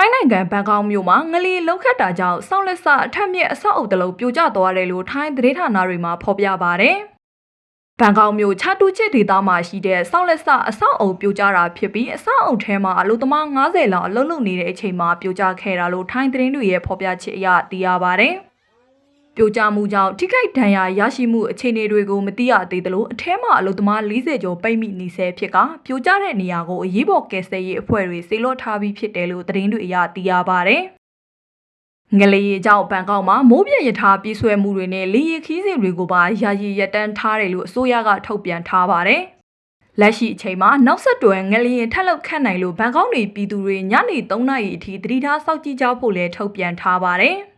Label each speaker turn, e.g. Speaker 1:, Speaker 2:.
Speaker 1: ထိုင်းနိုင်ငံဘန်ကောက်မြို့မှာငလီလုံးခတ်တာကြောင့်စောက်လက်စအထက်မြက်အဆောက်အုပ်တစ်လုံးပြိုကျသွားတယ်လို့ထိုင်းသတင်းဌာနတွေမှာဖော်ပြပါဗျ။ဘန်ကောက်မြို့ချတူချစ်ဒေသမှာရှိတဲ့စောက်လက်စအဆောက်အုံပြိုကျတာဖြစ်ပြီးအဆောက်အုံထဲမှာအလုပ်သမား90လောက်အလုပ်လုပ်နေတဲ့အချိန်မှာပြိုကျခဲ့တာလို့ထိုင်းသတင်းတွေရဲ့ဖော်ပြချက်အရသိရပါဗျ။ ပြိုကျမှုကြောင့်ထိခိုက်ဒဏ်ရာရရှိမှုအခြေအနေတွေကိုမသိရသေးသလိုအထဲမှာအလုပ်သမား40ကျော်ပိတ်မိနေဆဲဖြစ်ကပြိုကျတဲ့နေရာကိုအရေးပေါ်ကယ်ဆယ်ရေးအဖွဲ့တွေစေလွှတ်ထားပြီးဖြစ်တယ်လို့သတင်းတွေအရသိရပါဗျ။ငလျေကြောင့်ဘန်ကောက်မှာမိုးပြည့်ရထားပြေးဆွဲမှုတွေနဲ့လေယာဉ်ခီးစဉ်တွေကိုပါယာယီရပ်တန့်ထားတယ်လို့အစိုးရကထုတ်ပြန်ထားပါတယ်။လက်ရှိအချိန်မှာနောက်ဆက်တွဲငလျင်ထက်လောက်ခတ်နိုင်လို့ဘန်ကောက်နေပြည်သူတွေညနေ3နာရီအထိသတိထားစောင့်ကြည့်ကြဖို့လည်းထုတ်ပြန်ထားပါတယ်။